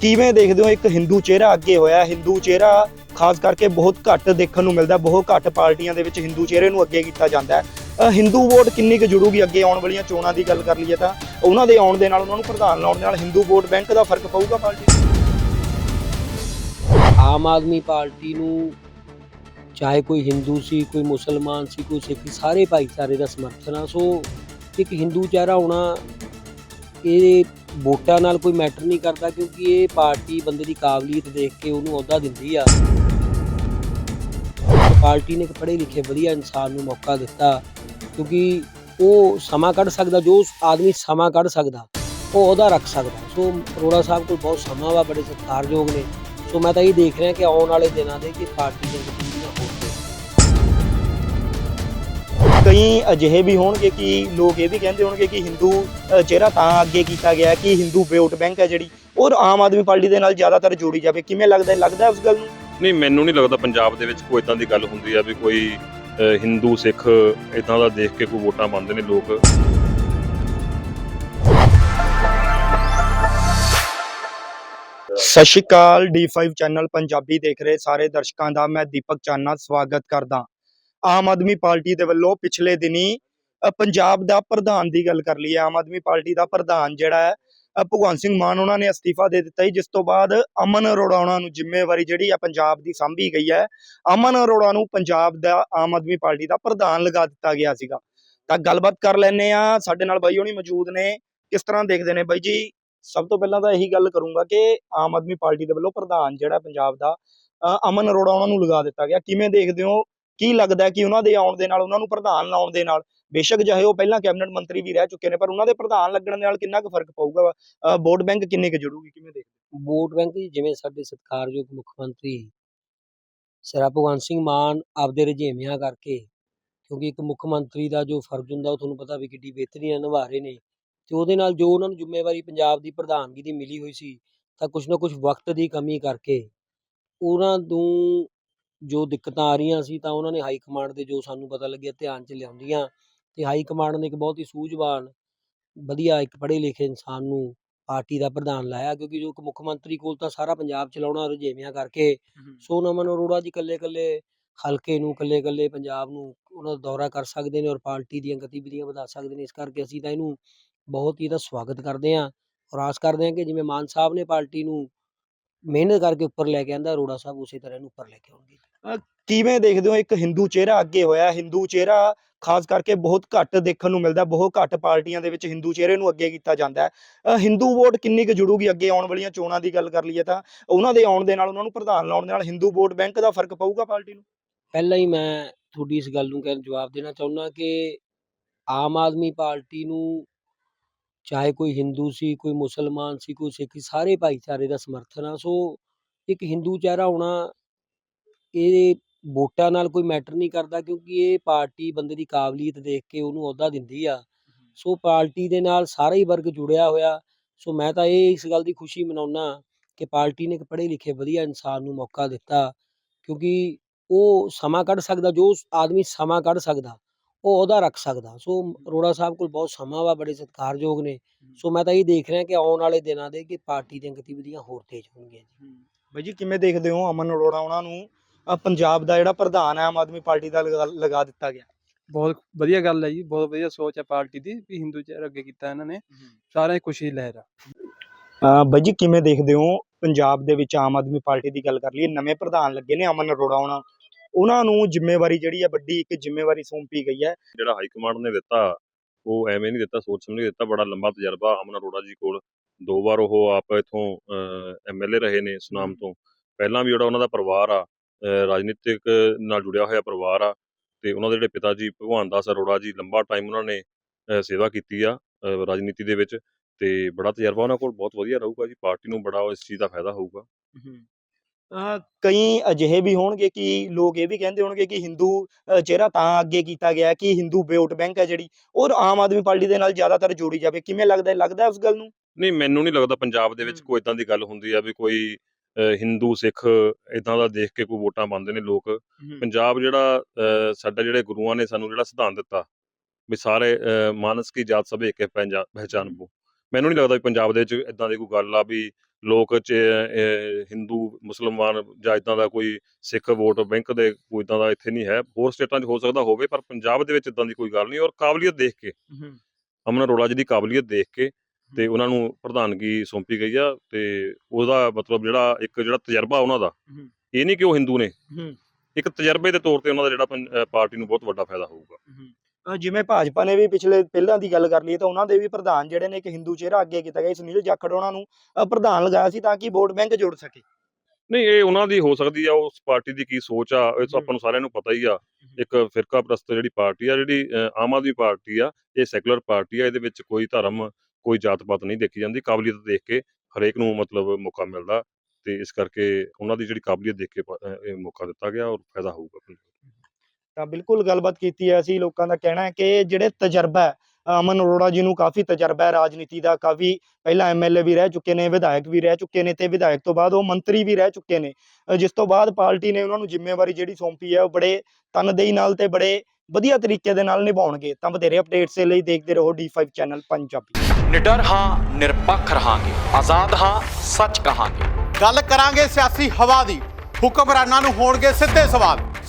ਕਿਵੇਂ ਦੇਖਦੇ ਹੋ? ਇੱਕ ਹਿੰਦੂ ਚਿਹਰਾ ਅੱਗੇ ਹੋਇਆ। ਹਿੰਦੂ ਚਿਹਰਾ ਖਾਸ ਕਰਕੇ ਬਹੁਤ ਘੱਟ ਦੇਖਣ ਨੂੰ ਮਿਲਦਾ ਬਹੁਤ ਘੱਟ ਪਾਰਟੀਆਂ ਦੇ ਵਿੱਚ ਹਿੰਦੂ ਚਿਹਰੇ ਨੂੰ ਅੱਗੇ ਕੀਤਾ ਜਾਂਦਾ ਹੈ। ਹਿੰਦੂ ਵੋਟ ਕਿੰਨੀ ਕੁ ਜੁੜੂਗੀ ਅੱਗੇ ਆਉਣ ਵਾਲੀਆਂ ਚੋਣਾਂ ਦੀ ਗੱਲ ਕਰ ਲਈਏ ਤਾਂ। ਉਹਨਾਂ ਦੇ ਆਉਣ ਦੇ ਨਾਲ ਉਹਨਾਂ ਨੂੰ ਪ੍ਰਧਾਨ ਲਾਉਣ ਦੇ ਨਾਲ ਹਿੰਦੂ ਵੋਟ ਬੈਂਕ ਦਾ ਫ਼ਰਕ ਪਊਗਾ ਪਾਰਟੀ ਆਮ ਆਦਮੀ ਪਾਰਟੀ ਨੂੰ ਚਾਹੇ ਕੋਈ ਹਿੰਦੂ ਸੀ ਕੋਈ ਮੁਸਲਮਾਨ ਸੀ ਕੋਈ ਸਿੱਖ ਸੀ, ਸਾਰੇ ਭਾਈਚਾਰੇ ਦਾ ਸਮਰਥਨ ਆ। ਸੋ ਇੱਕ ਹਿੰਦੂ ਚਿਹਰਾ ਹੋਣਾ ਇਹ ਵੋਟਾਂ ਨਾਲ ਕੋਈ ਮੈਟਰ ਨਹੀਂ ਕਰਦਾ ਕਿਉਂਕਿ ਇਹ ਪਾਰਟੀ ਬੰਦੇ ਦੀ ਕਾਬਲੀਅਤ ਦੇਖ ਕੇ ਉਹਨੂੰ ਅਹੁਦਾ ਦਿੰਦੀ ਆ। ਪਾਰਟੀ ਨੇ ਇੱਕ ਪੜ੍ਹੇ ਲਿਖੇ ਵਧੀਆ ਇਨਸਾਨ ਨੂੰ ਮੌਕਾ ਦਿੱਤਾ ਕਿਉਂਕਿ ਉਹ ਸਮਾਂ ਕੱਢ ਸਕਦਾ, ਜੋ ਆਦਮੀ ਸਮਾਂ ਕੱਢ ਸਕਦਾ, ਉਹ ਅਹੁਦਾ ਰੱਖ ਸਕਦਾ। ਸੋ ਅਰੋੜਾ ਸਾਹਿਬ ਕੋਲ ਬਹੁਤ ਸਮਾਂ ਵਾ, ਬੜੇ ਸਤਿਕਾਰਯੋਗ ਨੇ। ਸੋ ਮੈਂ ਤਾਂ ਇਹ ਦੇਖ ਰਿਹਾ ਕਿ ਆਉਣ ਵਾਲੇ ਦਿਨਾਂ ਦੇ ਕਿ ਪਾਰਟੀ ਦੇ ਕਈ ਅਜਿਹੇ ਵੀ ਹੋਣਗੇ ਕਿ ਲੋਕ ਇਹ ਵੀ ਕਹਿੰਦੇ ਹੋਣਗੇ ਕਿ ਹਿੰਦੂ ਚਿਹਰਾ ਤਾਂ ਅੱਗੇ ਕੀਤਾ ਗਿਆ ਕਿ ਹਿੰਦੂ ਵੋਟ ਬੈਂਕ ਹੈ ਜਿਹੜੀ ਔਰ ਆਮ ਆਦਮੀ ਪਾਰਟੀ ਦੇ ਨਾਲ ਜ਼ਿਆਦਾਤਰ ਜੋੜੀ ਜਾਵੇ। ਕਿਵੇਂ ਲੱਗਦਾ ਹੈ? ਲੱਗਦਾ ਹੈ ਉਸ ਗੱਲ ਨੂੰ? ਨਹੀਂ ਮੈਨੂੰ ਨਹੀਂ ਲੱਗਦਾ ਪੰਜਾਬ ਦੇ ਵਿੱਚ ਕੋਈ ਇਦਾਂ ਦੀ ਗੱਲ ਹੁੰਦੀ ਆ ਵੀ ਕੋਈ ਹਿੰਦੂ ਸਿੱਖ ਇਦਾਂ ਦਾ ਦੇਖ ਕੇ ਕੋਈ ਵੋਟਾਂ ਪਾਉਂਦੇ ਨੇ ਲੋਕ। ਸਤਿ ਸ਼੍ਰੀ ਅਕਾਲ D5 ਚੈਨਲ ਪੰਜਾਬੀ ਦੇਖ ਰਹੇ ਸਾਰੇ ਦਰਸ਼ਕਾਂ ਦਾ। ਮੈਂ ਦੀਪਕ ਚਾਨਾ ਸਵਾਗਤ ਕਰਦਾ। ਆਮ ਆਦਮੀ ਪਾਰਟੀ ਦੇ ਵੱਲੋਂ ਪਿਛਲੇ ਦਿਨੀ ਪੰਜਾਬ ਦਾ ਪ੍ਰਧਾਨ ਦੀ ਗੱਲ ਕਰ ਲਈ ਆਮ ਆਦਮੀ ਪਾਰਟੀ ਦਾ ਪ੍ਰਧਾਨ ਜਿਹੜਾ ਹੈ ਭਗਵੰਤ ਸਿੰਘ ਮਾਨ ਉਹਨਾਂ ਨੇ ਅਸਤੀਫਾ ਦੇ ਦਿੱਤਾ ਜਿਸ ਤੋਂ ਬਾਅਦ ਅਮਨ ਅਰੋੜਾ ਉਹਨਾਂ ਨੂੰ ਜ਼ਿੰਮੇਵਾਰੀ ਜਿਹੜੀ ਆ ਪੰਜਾਬ ਦੀ ਸੰਭੀ ਗਈ ਹੈ। ਅਮਨ ਅਰੋੜਾ ਨੂੰ ਪੰਜਾਬ ਦਾ ਆਮ ਆਦਮੀ ਪਾਰਟੀ ਦਾ ਪ੍ਰਧਾਨ ਲਗਾ ਦਿੱਤਾ ਗਿਆ ਸੀਗਾ। ਤਾਂ ਗੱਲਬਾਤ ਕਰ ਲੈਨੇ ਆ ਸਾਡੇ ਨਾਲ ਬਾਈ ਹੋਣੀ ਮੌਜੂਦ ਨੇ, ਕਿਸ ਤਰ੍ਹਾਂ ਦੇਖਦੇ ਨੇ ਬਾਈ ਜੀ? ਸਭ ਤੋਂ ਪਹਿਲਾਂ ਤਾਂ ਇਹੀ ਗੱਲ ਕਰੂੰਗਾ ਕਿ ਆਮ ਆਦਮੀ ਪਾਰਟੀ ਦੇ ਵੱਲੋਂ ਪ੍ਰਧਾਨ ਜਿਹੜਾ ਪੰਜਾਬ ਦਾ ਅਮਨ ਅਰੋੜਾ ਉਹਨਾਂ ਨੂੰ ਲਗਾ ਦਿੱਤਾ ਗਿਆ। ਕਿਵੇਂ ਦੇਖਦੇ ਹੋ ਕੀ ਲੱਗਦਾ ਕਿ ਉਹਨਾਂ ਦੇ ਆਉਣ ਦੇ ਨਾਲ, ਉਹਨਾਂ ਨੂੰ ਪ੍ਰਧਾਨ ਲਾਉਣ ਦੇ ਨਾਲ, ਬੇਸ਼ੱਕ ਚਾਹੇ ਉਹ ਪਹਿਲਾਂ ਕੈਬਨਿਟ ਮੰਤਰੀ ਵੀ ਰਹਿ ਚੁੱਕੇ ਨੇ, ਪਰ ਉਹਨਾਂ ਦੇ ਪ੍ਰਧਾਨ ਲੱਗਣ ਨਾਲ ਕਿੰਨਾ ਕੁ ਫ਼ਰਕ ਪਊਗਾ? ਵੋਟ ਬੈਂਕ ਕਿੰਨੇ ਕੁ ਜੁੜੂਗੀ? ਕਿਵੇਂ ਦੇਖਦੇ ਵੋਟ ਬੈਂਕ ਜਿਵੇਂ ਸਾਡੇ ਸਤਿਕਾਰਯੋਗ ਮੁੱਖ ਮੰਤਰੀ ਸਰਾ ਭਗਵੰਤ ਸਿੰਘ ਮਾਨ ਆਪਦੇ ਰੁਝੇਵਿਆਂ ਕਰਕੇ, ਕਿਉਂਕਿ ਇੱਕ ਮੁੱਖ ਮੰਤਰੀ ਦਾ ਜੋ ਫਰਜ਼ ਹੁੰਦਾ, ਉਹ ਤੁਹਾਨੂੰ ਪਤਾ ਵੀ ਕਿੱਡੀ ਬਿਹਤਰੀ ਨਾਲ ਨਿਭਾ ਰਹੇ ਨੇ, ਤੇ ਉਹਦੇ ਨਾਲ ਜੋ ਉਹਨਾਂ ਨੂੰ ਜ਼ਿੰਮੇਵਾਰੀ ਪੰਜਾਬ ਦੀ ਪ੍ਰਧਾਨਗੀ ਦੀ ਮਿਲੀ ਹੋਈ ਸੀ, ਤਾਂ ਕੁਝ ਨਾ ਕੁਝ ਵਕਤ ਦੀ ਕਮੀ ਕਰਕੇ ਉਹਨਾਂ ਨੂੰ ਜੋ ਦਿੱਕਤਾਂ ਆ ਰਹੀਆਂ ਸੀ ਤਾਂ ਉਹਨਾਂ ਨੇ ਹਾਈ ਕਮਾਂਡ ਦੇ ਜੋ ਸਾਨੂੰ ਪਤਾ ਲੱਗਿਆ ਧਿਆਨ 'ਚ ਲਿਆਉਂਦੀਆਂ ਤੇ ਹਾਈ ਕਮਾਂਡ ਨੇ ਇੱਕ ਬਹੁਤ ਹੀ ਸੂਝਵਾਨ ਵਧੀਆ ਇੱਕ ਪੜ੍ਹੇ ਲਿਖੇ ਇਨਸਾਨ ਨੂੰ ਪਾਰਟੀ ਦਾ ਪ੍ਰਧਾਨ ਲਾਇਆ ਕਿਉਂਕਿ ਜੋ ਇੱਕ ਮੁੱਖ ਮੰਤਰੀ ਕੋਲ ਤਾਂ ਸਾਰਾ ਪੰਜਾਬ ਚਲਾਉਣਾ ਰੁਝੇਵਿਆਂ ਕਰਕੇ ਸੋ ਨਮਨ ਅਰੋੜਾ ਜੀ ਇਕੱਲੇ ਇਕੱਲੇ ਹਲਕੇ ਨੂੰ ਇਕੱਲੇ ਇਕੱਲੇ ਪੰਜਾਬ ਨੂੰ ਉਹਨਾਂ ਦਾ ਦੌਰਾ ਕਰ ਸਕਦੇ ਨੇ ਔਰ ਪਾਰਟੀ ਦੀਆਂ ਗਤੀਵਿਧੀਆਂ ਵਧਾ ਸਕਦੇ ਨੇ ਇਸ ਕਰਕੇ ਅਸੀਂ ਤਾਂ ਇਹਨੂੰ ਬਹੁਤ ਹੀ ਇਹਦਾ ਸਵਾਗਤ ਕਰਦੇ ਹਾਂ ਔਰ ਆਸ ਕਰਦੇ ਹਾਂ ਕਿ ਜਿਵੇਂ ਮਾਨ ਸਾਹਿਬ ਨੇ ਪਾਰਟੀ ਨੂੰ ਮਿਹਨਤ ਕਰਕੇ ਉੱਪਰ ਲੈ ਕੇ ਆਂਦਾ ਅਰੋੜਾ ਸਾਹਿਬ ਉਸੇ ਤਰ੍ਹਾਂ ਇਹਨੂੰ ਉੱਪਰ ਲੈ ਕੇ ਆਉਣਗੇ। ਕਿਵੇਂ ਦੇਖਦੇ ਹੋ? ਇੱਕ ਹਿੰਦੂ ਚਿਹਰਾ ਅੱਗੇ ਹੋਇਆ ਹਿੰਦੂ ਚਿਹਰਾ ਖਾਸ ਕਰਕੇ ਬਹੁਤ ਘੱਟ ਦੇਖਣ ਨੂੰ ਮਿਲਦਾ ਬਹੁਤ ਘੱਟ ਪਾਰਟੀਆਂ ਦੇ ਵਿੱਚ ਹਿੰਦੂ ਚਿਹਰੇ ਨੂੰ ਅੱਗੇ ਕੀਤਾ ਜਾਂਦਾ ਹੈ। ਹਿੰਦੂ ਵੋਟ ਕਿੰਨੀ ਕੁ ਜੁੜੂਗੀ ਅੱਗੇ ਆਉਣ ਵਾਲੀਆਂ ਚੋਣਾਂ ਦੀ ਗੱਲ ਕਰ ਲਈਏ ਤਾਂ? ਉਹਨਾਂ ਦੇ ਆਉਣ ਦੇ ਨਾਲ ਉਹਨਾਂ ਨੂੰ ਪ੍ਰਧਾਨ ਲਾਉਣ ਦੇ ਨਾਲ ਹਿੰਦੂ ਵੋਟ ਬੈਂਕ ਦਾ ਫ਼ਰਕ ਪਊਗਾ ਪਾਰਟੀ ਨੂੰ? ਪਹਿਲਾਂ ਹੀ ਮੈਂ ਤੁਹਾਡੀ ਇਸ ਗੱਲ ਨੂੰ ਕਹਿ ਜਵਾਬ ਦੇਣਾ ਚਾਹੁੰਦਾ ਕਿ ਆਮ ਆਦਮੀ ਪਾਰਟੀ ਨੂੰ ਚਾਹੇ ਕੋਈ ਹਿੰਦੂ ਸੀ ਕੋਈ ਮੁਸਲਮਾਨ ਸੀ ਕੋਈ ਸਿੱਖ ਸੀ, ਸਾਰੇ ਭਾਈਚਾਰੇ ਦਾ ਸਮਰਥਨ ਆ। ਸੋ ਇੱਕ ਹਿੰਦੂ ਚਿਹਰਾ ਹੋਣਾ ਇਹ ਵੋਟਾਂ ਨਾਲ ਕੋਈ ਮੈਟਰ ਨਹੀਂ ਕਰਦਾ ਕਿਉਂਕਿ ਇਹ ਪਾਰਟੀ ਬੰਦੇ ਦੀ ਕਾਬਲੀਅਤ ਦੇਖ ਕੇ ਉਹਨੂੰ ਅਹੁਦਾ ਦਿੰਦੀ ਆ। ਸੋ ਪਾਰਟੀ ਦੇ ਨਾਲ ਸਾਰਾ ਹੀ ਵਰਗ ਜੁੜਿਆ ਹੋਇਆ। ਸੋ ਮੈਂ ਤਾਂ ਇਹ ਇਸ ਗੱਲ ਦੀ ਖੁਸ਼ੀ ਮਨਾਉਣਾ ਕਿ ਪਾਰਟੀ ਨੇ ਇੱਕ ਪੜ੍ਹੇ ਲਿਖੇ ਵਧੀਆ ਇਨਸਾਨ ਨੂੰ ਮੌਕਾ ਦਿੱਤਾ ਕਿਉਂਕਿ ਉਹ ਸਮਾਂ ਕੱਢ ਸਕਦਾ ਜੋ ਆਦਮੀ ਸਮਾਂ ਕੱਢ ਸਕਦਾ। ਉਹ ਅਹੁਦਾ ਰੱਖ ਸਕਦਾ। ਸੋ ਅਰੋੜਾ ਸਾਹਿਬ ਕੋਲ ਬਹੁਤ ਸਮਾਂ ਵਾ ਬੜੇ ਸਤਿਕਾਰਯੋਗ ਨੇ। ਸੋ ਮੈਂ ਤਾਂ ਇਹ ਦੇਖ ਰਿਹਾ ਕਿ ਆਉਣ ਵਾਲੇ ਦਿਨਾਂ ਦੇ ਕਿ ਪਾਰਟੀ ਦੀਆਂ ਗਤੀਵਿਧੀਆਂ ਹੋਰ ਤੇਜ਼ ਹੋਣਗੀਆਂ ਜੀ। ਬਾਈ ਜੀ ਕਿਵੇਂ ਦੇਖਦੇ ਹੋ ਅਮਨ ਅਰੋੜਾ ਉਹਨਾਂ ਨੂੰ ਪੰਜਾਬ ਦਾ ਜਿਹੜਾ ਪ੍ਰਧਾਨ ਹੈ ਆਮ ਆਦਮੀ ਪਾਰਟੀ ਦਾ ਲਗਾ- ਦਿੱਤਾ ਗਿਆ? ਬਹੁਤ ਵਧੀਆ ਗੱਲ ਹੈ ਜੀ ਬਹੁਤ ਵਧੀਆ ਸੋਚ ਹੈ ਪਾਰਟੀ ਦੀ ਵੀ ਹਿੰਦੂ ਚਿਹਰਾ ਅੱਗੇ ਕੀਤਾ ਇਹਨਾਂ ਨੇ। ਸਾਰਿਆਂ ਦੀ ਖੁਸ਼ੀ ਦੀ ਲਹਿਰ ਬਾਈ ਜੀ ਕਿਵੇਂ ਦੇਖਦੇ ਹੋ ਪੰਜਾਬ ਦੇ ਵਿੱਚ ਆਮ ਆਦਮੀ ਪਾਰਟੀ ਦੀ ਗੱਲ ਕਰ ਲਈਏ ਨਵੇਂ ਪ੍ਰਧਾਨ ਲੱਗੇ ਨੇ ਅਮਨ ਅਰੋੜਾ ਉਹਨਾਂ ਉਹਨਾਂ ਨੂੰ ਜ਼ਿੰਮੇਵਾਰੀ ਜਿਹੜੀ ਹੈ ਵੱਡੀ ਇੱਕ ਜ਼ਿੰਮੇਵਾਰੀ ਸੌਂਪੀ ਗਈ ਹੈ। ਜਿਹੜਾ ਹਾਈ ਕਮਾਂਡ ਨੇ ਦਿੱਤਾ ਉਹ ਐਵੇਂ ਨਹੀਂ ਦਿੱਤਾ ਸੋਚ ਸਮਝ ਕੇ ਦਿੱਤਾ ਬੜਾ ਲੰਬਾ ਤਜਰਬਾ ਅਮਨ ਅਰੋੜਾ ਜੀ ਕੋਲ। ਦੋ ਵਾਰ ਉਹ ਆਪ ਇਥੋਂ ਐਮਐਲਏ ਰਹੇ ਨੇ ਸੁਨਾਮ ਤੋਂ। ਪਹਿਲਾਂ ਵੀ ਜਿਹੜਾ ਉਹਨਾਂ ਦਾ ਪਰਿਵਾਰ ਆ ਰਾਜਨੀਤਿਕ ਨਾਲ ਜੁੜਿਆ ਹੋਇਆ ਪਰਿਵਾਰ ਆ ਤੇ ਉਹਨਾਂ ਦੇ ਜਿਹੜੇ ਪਿਤਾ ਜੀ ਭਗਵਾਨ ਦਾਸ ਅਰੋੜਾ ਜੀ ਲੰਬਾ ਟਾਈਮ ਉਹਨਾਂ ਨੇ ਸੇਵਾ ਕੀਤੀ ਆ ਰਾਜਨੀਤੀ ਦੇ ਵਿੱਚ ਤੇ ਬੜਾ ਤਜਰਬਾ ਉਹਨਾਂ ਕੋਲ ਬਹੁਤ ਵਧੀਆ ਰਹੂਗਾ ਜੀ ਪਾਰਟੀ ਨੂੰ ਬੜਾ ਇਸ ਚੀਜ਼ ਦਾ ਫਾਇਦਾ ਹੋਊਗਾ। ਕਈ ਅਜਿਹੇ ਵੀ ਹੋਣਗੇ ਕਿ ਲੋਕ ਇਹ ਵੀ ਕਹਿੰਦੇ ਹੋਣਗੇ ਕਿ ਹਿੰਦੂ ਚਿਹਰਾ ਤਾਂ ਅੱਗੇ ਕੀਤਾ ਗਿਆ ਕਿ ਹਿੰਦੂ ਵੋਟ ਬੈਂਕ ਹੈ ਜਿਹੜੀ ਔਰ ਆਮ ਆਦਮੀ ਪਾਰਟੀ ਦੇ ਨਾਲ ਜ਼ਿਆਦਾਤਰ ਜੋੜੀ ਜਾਵੇ। ਕਿਵੇਂ ਲੱਗਦਾ ਹੈ ਲੱਗਦਾ ਹੈ ਉਸ ਗੱਲ ਨੂੰ? ਨਹੀਂ ਮੈਨੂੰ ਨਹੀਂ ਲੱਗਦਾ ਪੰਜਾਬ ਦੇ ਵਿੱਚ। ਕੋਈ ਇਦਾਂ ਦੀ ਗੱਲ ਹੁੰਦੀ ਆ ਵੀ ਕੋਈ ਹਿੰਦੂ ਸਿੱਖ ਇਦਾਂ ਦਾ ਦੇਖ ਕੇ ਕੋਈ ਵੋਟਾਂ ਪਾਉਂਦੇ ਨੇ ਲੋਕ। ਪੰਜਾਬ ਜਿਹੜਾ ਸਾਡਾ ਜਿਹੜੇ ਗੁਰੂਆਂ ਨੇ ਸਾਨੂੰ ਜਿਹੜਾ ਸਿਧਾਂਤ ਦਿੱਤਾ ਵੀ ਸਾਰੇ ਮਾਨਸ ਕੀ ਜਾਤ ਸਭ ਇੱਕ ਹੈ ਪਹਿਚਾਨ। ਬੋ। ਮੈਨੂੰ ਨਹੀਂ ਲੱਗਦਾ ਵੀ ਪੰਜਾਬ ਦੇ ਵਿੱਚ ਇਦਾਂ ਦੀ ਕੋਈ ਗੱਲ ਆ ਵੀ ਲੋਕ ਚ ਹਿੰਦੂ ਮੁਸਲਮਾਨ ਜਾਂ ਇਦਾਂ ਦਾ ਕੋਈ ਸਿੱਖ ਵੋਟ ਬੈਂਕ ਦੇ ਕੋਈ ਇਦਾਂ ਦਾ ਇੱਥੇ ਨਹੀਂ ਹੈ। ਹੋਰ ਸਟੇਟਾਂ 'ਚ ਹੋ ਸਕਦਾ ਹੋਵੇ ਪਰ ਪੰਜਾਬ ਦੇ ਵਿੱਚ ਇਦਾਂ ਦੀ ਕੋਈ ਗੱਲ ਨਹੀਂ ਔਰ ਕਾਬਲੀਅਤ ਦੇਖ ਕੇ ਅਮਨ ਅਰੋੜਾ ਜੀ ਦੀ ਕਾਬਲੀਅਤ ਦੇਖ ਕੇ ਤੇ ਉਹਨਾਂ ਨੂੰ ਪ੍ਰਧਾਨਗੀ ਸੌਂਪੀ ਗਈ ਆ ਤੇ ਉਹਦਾ ਮਤਲਬ ਜਿਹੜਾ ਇੱਕ ਜਿਹੜਾ ਤਜਰਬਾ ਉਹਨਾਂ ਦਾ। ਇਹ ਨਹੀਂ ਕਿ ਉਹ ਹਿੰਦੂ ਨੇ। ਇੱਕ ਤਜਰਬੇ ਦੇ ਤੌਰ ਤੇ ਉਹਨਾਂ ਦਾ ਜਿਹੜਾ ਪਾਰਟੀ ਨੂੰ ਬਹੁਤ ਵੱਡਾ ਫਾਇਦਾ ਹੋਊਗਾ। ਜਿਵੇਂ ਭਾਜਪਾ ਨੇ ਵੀ ਪਿਛਲੇ ਪਹਿਲਾਂ ਦੀ ਗੱਲ ਕਰ ਲਈਏ ਤਾਂ ਉਹਨਾਂ ਦੇ ਵੀ ਪ੍ਰਧਾਨ ਜਿਹੜੇ ਨੇ ਇੱਕ ਹਿੰਦੂ ਚਿਹਰਾ ਅੱਗੇ ਕੀਤਾ ਗਿਆ ਸੁਨੀਲ ਜਾਖੜ ਉਹਨਾਂ ਨੂੰ ਪ੍ਰਧਾਨ ਲਗਾਇਆ ਸੀ ਤਾਂ ਕਿ ਵੋਟ ਬੈਂਕ ਜੁੜ ਸਕੇ। ਨਹੀਂ ਇਹ ਉਹਨਾਂ ਦੀ ਹੋ ਸਕਦੀ ਆ ਉਸ ਪਾਰਟੀ ਦੀ ਕੀ ਸੋਚ ਆ ਇਹ ਤਾਂ। ਆਪਾਂ ਨੂੰ ਸਾਰਿਆਂ ਨੂੰ ਪਤਾ ਹੀ ਆ। ਇੱਕ ਫਿਰਕਾ ਪ੍ਰਸਤ ਜਿਹੜੀ ਪਾਰਟੀ ਆ ਜਿਹੜੀ ਆਮ ਆਦਮੀ ਪਾਰਟੀ ਆ ਇਹ ਸੈਕੂਲਰ ਪਾਰਟੀ ਆ ਇਹਦੇ ਵਿੱਚ ਕੋਈ ਧਰਮ ਕੋਈ ਜਾਤ ਪਾਤ ਨਹੀਂ ਦੇਖੀ ਜਾਂਦੀ। ਕਾਬਲੀਅਤ ਦੇਖ ਕੇ ਹਰੇਕ ਨੂੰ ਮਤਲਬ ਮੌਕਾ ਮਿਲਦਾ ਤੇ ਇਸ ਕਰਕੇ ਉਹਨਾਂ ਦੀ ਜਿਹੜੀ ਕਾਬਲੀਅਤ ਦੇਖ ਕੇ ਮੌਕਾ ਦਿੱਤਾ ਗਿਆ ਔਰ ਫਾਇਦਾ ਹੋਊਗਾ। ਤਾਂ ਬਿਲਕੁਲ ਗੱਲਬਾਤ ਕੀਤੀ ਹੈ ਅਸੀਂ ਲੋਕਾਂ ਦਾ ਕਹਿਣਾ ਹੈ ਕਿ ਜਿਹੜੇ ਤਜਰਬਾ ਹੈ ਅਮਨ ਅਰੋੜਾ ਜੀ ਨੂੰ ਕਾਫੀ ਤਜਰਬਾ ਹੈ ਰਾਜਨੀਤੀ ਦਾ ਕਾਫੀ ਪਹਿਲਾਂ ਐਮਐਲਏ ਵੀ ਰਹਿ ਚੁੱਕੇ ਨੇ ਵਿਧਾਇਕ ਵੀ ਰਹਿ ਚੁੱਕੇ ਨੇ ਤੇ ਵਿਧਾਇਕ ਤੋਂ ਬਾਅਦ ਉਹ ਮੰਤਰੀ ਵੀ ਰਹਿ ਚੁੱਕੇ ਨੇ। ਜਿਸ ਤੋਂ ਬਾਅਦ ਪਾਰਟੀ ਨੇ ਉਹਨਾਂ ਨੂੰ ਜ਼ਿੰਮੇਵਾਰੀ ਜਿਹੜੀ ਸੌਂਪੀ ਹੈ ਉਹ ਬੜੇ ਤਨਦੇਹੀ ਨਾਲ ਤੇ ਬੜੇ ਵਧੀਆ ਤਰੀਕੇ ਦੇ ਨਾਲ ਨਿਭਾਉਣਗੇ। ਤਾਂ ਵਧੇਰੇ ਅਪਡੇਟਸ ਦੇ ਲਈ ਦੇਖਦੇ ਰਹੋ D5 ਚੈਨਲ ਪੰਜਾਬੀ। ਨਿਡਰ ਹਾਂ ਨਿਰਪੱਖ ਰਹਾਂਗੇ। ਆਜ਼ਾਦ ਹਾਂ ਸੱਚ ਕਹਾਂਗੇ। ਗੱਲ ਕਰਾਂਗੇ ਸਿਆਸੀ ਹਵਾ ਦੀ। ਹੁਕਮਰਾਨਾਂ ਨੂੰ ਹੋਣਗੇ ਸਿੱਧੇ ਸਵਾਲ।